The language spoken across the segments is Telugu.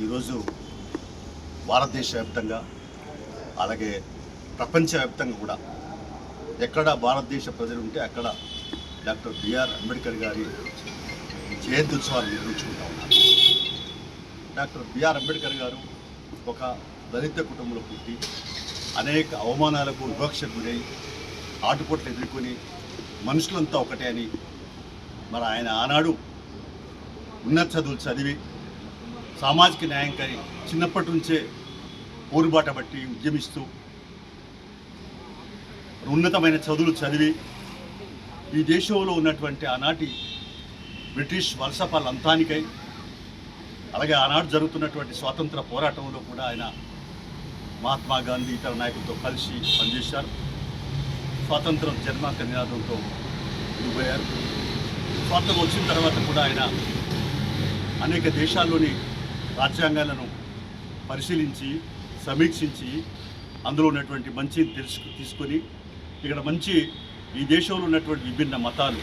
ఈరోజు భారతదేశ వ్యాప్తంగా అలాగే ప్రపంచవ్యాప్తంగా కూడా ఎక్కడ భారతదేశ ప్రజలు ఉంటే అక్కడ డాక్టర్ బిఆర్ అంబేద్కర్ గారి జయంతి ఉత్సవాలు నిర్వహించుకుంటా ఉన్నారు డాక్టర్ బిఆర్ అంబేద్కర్ గారు ఒక దళిత కుటుంబంలో పుట్టి అనేక అవమానాలకు వివక్షకు గురై ఆటుపోట్లు ఎదుర్కొని మనుషులంతా ఒకటే అని మరి ఆయన ఆనాడు ఉన్నత చదువులు చదివి సామాజిక న్యాయంకై చిన్నప్పటి నుంచే పోరుబాట బట్టి ఉద్యమిస్తూ ఉన్నతమైన చదువులు చదివి ఈ దేశంలో ఉన్నటువంటి ఆనాటి బ్రిటిష్ వలసపాల అంతానికై అలాగే ఆనాడు జరుగుతున్నటువంటి స్వాతంత్ర పోరాటంలో కూడా ఆయన మహాత్మా గాంధీ ఇతర నాయకులతో కలిసి పనిచేశారు. స్వాతంత్రం జన్మ నినాదంతో దిగిపోయారు స్వాతంత్రం వచ్చిన తర్వాత కూడా ఆయన అనేక దేశాల్లోని రాజ్యాంగాలను పరిశీలించి సమీక్షించి అందులో ఉన్నటువంటి మంచి తెలుసు తీసుకొని ఇక్కడ మంచి ఈ దేశంలో ఉన్నటువంటి విభిన్న మతాలు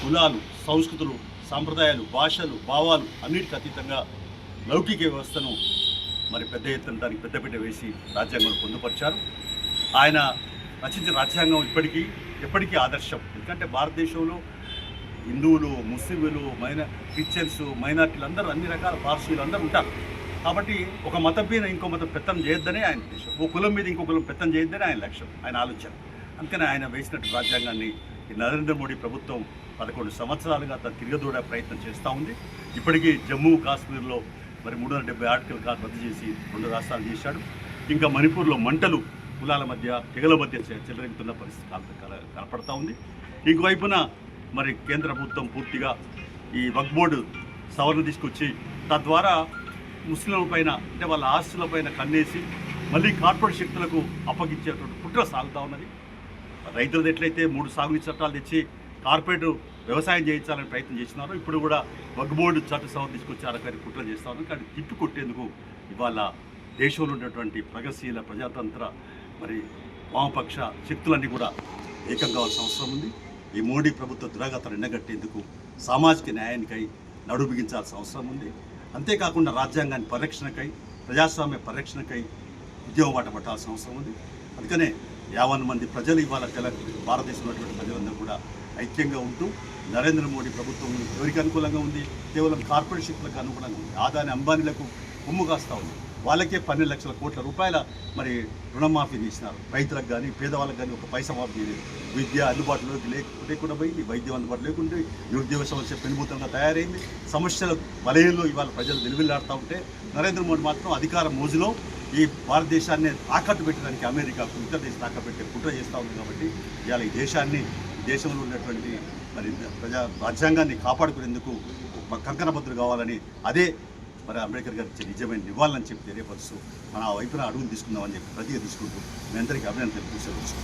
కులాలు సంస్కృతులు సాంప్రదాయాలు భాషలు భావాలు అన్నిటికీ అతీతంగా లౌకిక వ్యవస్థను మరి పెద్ద ఎత్తున దానికి పెద్దపీట వేసి రాజ్యాంగంలో పొందుపరిచారు. ఆయన రచించిన రాజ్యాంగం ఇప్పటికీ ఎప్పటికీ ఆదర్శం. ఎందుకంటే భారతదేశంలో హిందువులు ముస్లింలు మైన క్రిస్టియన్స్ మైనార్టీలు అందరూ అన్ని రకాల పార్సీలు అందరూ ఉంటారు. కాబట్టి ఒక మతం మీద ఇంకో మతం పెత్తం చేయొద్దనే ఆయన ఉద్దేశం. ఓ కులం మీద ఇంకో కులం పెత్తం చేయొద్దనే ఆయన లక్ష్యం ఆయన ఆలోచన. అందుకని ఆయన వేసినట్టు రాజ్యాంగాన్ని ఈ నరేంద్ర మోడీ ప్రభుత్వం పదకొండు సంవత్సరాలుగా తను తిరగదూడే ప్రయత్నం చేస్తూ ఉంది. ఇప్పటికీ జమ్మూ కాశ్మీర్లో మరి మూడు వందల డెబ్బై ఆర్టికల్ కార్ రద్దు చేసి రెండు రాష్ట్రాలు చేశాడు. ఇంకా మణిపూర్లో మంటలు కులాల మధ్య తెగల మధ్య చె- పరిస్థితి కనపడతా ఉంది. ఇంకోవైపున మరి కేంద్ర ప్రభుత్వం పూర్తిగా ఈ వక్ బోర్డు సవరణ తీసుకొచ్చి తద్వారా ముస్లింల పైన అంటే వాళ్ళ ఆస్తుల పైన కన్నేసి మళ్ళీ కార్పొరేట్ శక్తులకు అప్పగించేటువంటి కుట్ర సాగుతూ ఉన్నది. రైతులది ఎట్లయితే మూడు సాగు చట్టాలు తెచ్చి కార్పొరేట్ వ్యవసాయం చేయించాలని ప్రయత్నం చేస్తున్నారు ఇప్పుడు కూడా వగ్ బోర్డు చట్ట సవరణ తీసుకొచ్చి కానీ కుట్రలు చేస్తా ఉన్నారు. కానీ తిప్పి కొట్టేందుకు ఇవాళ దేశంలో ఉన్నటువంటి ప్రగతిశీల ప్రజాతంత్ర మరి వామపక్ష శక్తులన్నీ కూడా ఏకం కావాల్సిన అవసరం ఉంది. ఈ మోడీ ప్రభుత్వ దురాగతను ఎండగట్టేందుకు సామాజిక న్యాయానికై నడు బిగించాల్సిన అవసరం ఉంది. అంతేకాకుండా రాజ్యాంగాన్ని పరిరక్షణకై ప్రజాస్వామ్య పరిరక్షణకై ఉద్యోగ బాట పట్టాల్సిన అవసరం ఉంది. అందుకనే యావన్ మంది ప్రజలు ఇవాళ తెల భారతదేశంలో ఉన్నటువంటి ప్రజలందరూ కూడా ఐక్యంగా ఉంటూ నరేంద్ర మోడీ ప్రభుత్వం ఎవరికి అనుకూలంగా ఉంది? కేవలం కార్పొరేట్ అనుకూలంగా ఉంది. ఆదాని అంబానీలకు ఉమ్ము కాస్తూ ఉంది. వాళ్ళకే పన్నెండు లక్షల కోట్ల రూపాయల మరి రుణమాఫీ చేసినారు. రైతులకు కానీ పేదవాళ్ళకి కానీ ఒక పైసా మాఫీ చేయలేదు. విద్య అందుబాటులోకి లేకుండా పోయింది వైద్యం అందుబాటు లేకుండా నిరుద్యోగ సమస్య పెనుభూతంగా తయారైంది. సమస్యల వలయంలో ఇవాళ ప్రజలు నిలువెల్లాడుతూ ఉంటే నరేంద్ర మోడీ మాత్రం అధికార మోజులో ఈ భారతదేశాన్ని తాకట్టు పెట్టడానికి అమెరికాకు ఇతర దేశం తాకట్టు పెట్టే కుట్ర చేస్తూ ఉంది కాబట్టి ఇవాళ ఈ దేశాన్ని దేశంలో ఉన్నటువంటి మరి ప్రజా రాజ్యాంగాన్ని కాపాడుకునేందుకు ఒక కావాలని అదే మరి అంబేద్కర్ గారికి నిజమైన నివ్వాలని చెప్పి తెలియపరుస్తూ మన ఆ వైపున అడుగులు తీసుకుందామని చెప్పి ప్రతిగా తీసుకుంటూ మీ అందరికీ అభినందనలు తెలియజేసుకోవచ్చు